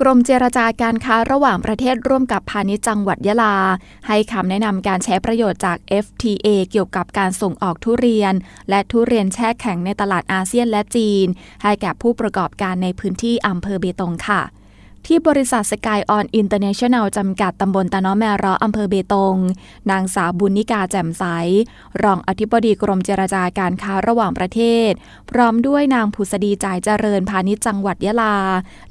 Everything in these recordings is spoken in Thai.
กรมเจรจาการค้าระหว่างประเทศร่วมกับพาณิชย์จังหวัดยะลา ให้คำแนะนำการใช้ประโยชน์จาก FTA เกี่ยวกับการส่งออกทุเรียน และทุเรียนแช่แข็งในตลาดอาเซียนและจีน ให้แก่ผู้ประกอบการในพื้นที่อำเภอเบตงค่ะ ที่บริษัทสกายออนอินเตอร์เนชั่นแนลจำกัดตำบลตะน้อแมรออำเภอเบตง นางสาวบุญนิกาแจ่มใส รองอธิบดีกรมเจรจาการค้าระหว่างประเทศ พร้อมด้วยนางผุษดีจ่ายเจริญพาณิชย์จังหวัดยะลา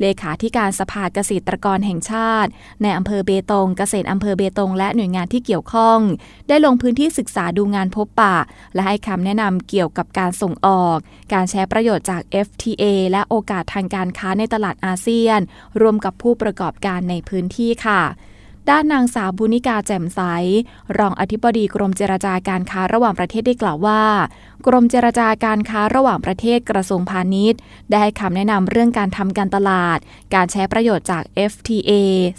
เลขาธิการสภาเกษตรกรแห่งชาติ ในอำเภอเบตง เกษตรอำเภอเบตง และหน่วยงานที่เกี่ยวข้อง ได้ลงพื้นที่ศึกษาดูงานพบปะ และให้คำแนะนำเกี่ยวกับการส่งออก การใช้ประโยชน์จาก FTA และโอกาสทางการค้าในตลาดอาเซียน รวมกับผู้ประกอบการในพื้นที่ค่ะ ด้านนางสาวบุนิกาแจ่มใส รองอธิบดีกรมเจรจาการค้าระหว่างประเทศได้กล่าวว่า กรมเจรจาการค้าระหว่างประเทศกระทรวงพาณิชย์ ได้ให้คำแนะนำเรื่องการทำการตลาด การใช้ประโยชน์จาก FTA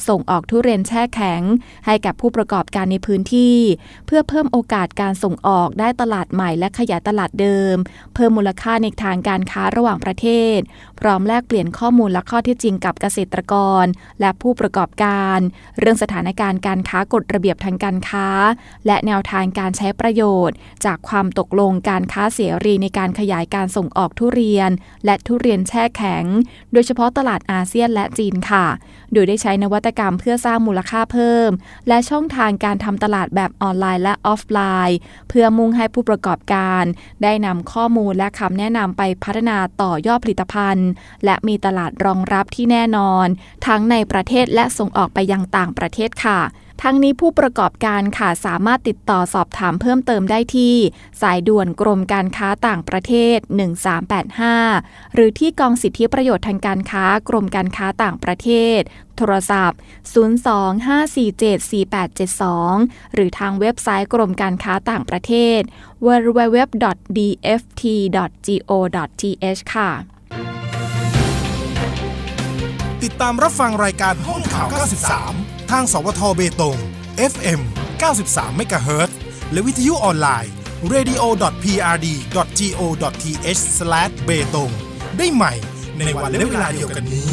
ส่งออกทุเรียนแช่แข็ง ให้กับผู้ประกอบการในพื้นที่ เพื่อเพิ่มโอกาสการส่งออกได้ตลาดใหม่และขยายตลาดเดิม เพิ่มมูลค่าในทางการค้าระหว่างประเทศ พร้อมแลกเปลี่ยนข้อมูลและข้อเท็จจริงกับเกษตรกร และผู้ประกอบการ เรื่องสถานการณ์การค้ากฎระเบียบทางการค้า และแนวทางการใช้ประโยชน์ จากความตกลงการค้าเสรีในการขยายการส่งออกทุเรียน และทุเรียนแช่แข็ง โดยเฉพาะตลาดอาเซียนและจีนค่ะ โดยได้ใช้นวัตกรรมเพื่อสร้างมูลค่าเพิ่ม และช่องทางการทำตลาดแบบออนไลน์และออฟไลน์ เพื่อมุ่งให้ผู้ประกอบการ ได้นำข้อมูลและคำแนะนำไปพัฒนาต่อยอดผลิตภัณฑ์ และมีตลาดรองรับที่แน่นอน ทั้งในประเทศและส่งออกไปยังต่างประเทศค่ะทั้งนี้ผู้ประกอบการค่ะสามารถติดต่อสอบถามเพิ่มเติมได้ที่ สายด่วนกรมการค้าต่างประเทศ 1385 หรือที่กองสิทธิประโยชน์ทางการค้ากรมการค้าต่างประเทศ โทรศัพท์ 025474872 หรือทางเว็บไซต์กรมการค้าต่างประเทศ www.dft.go.th ค่ะติดตามรับฟังรายการห้องข่าว 93 ทางสวทเบตง FM 93 MHz และวิทยุออนไลน์ radio.prd.go.th/ เบตงได้ใหม่ในวันและเวลาเดียวกันนี้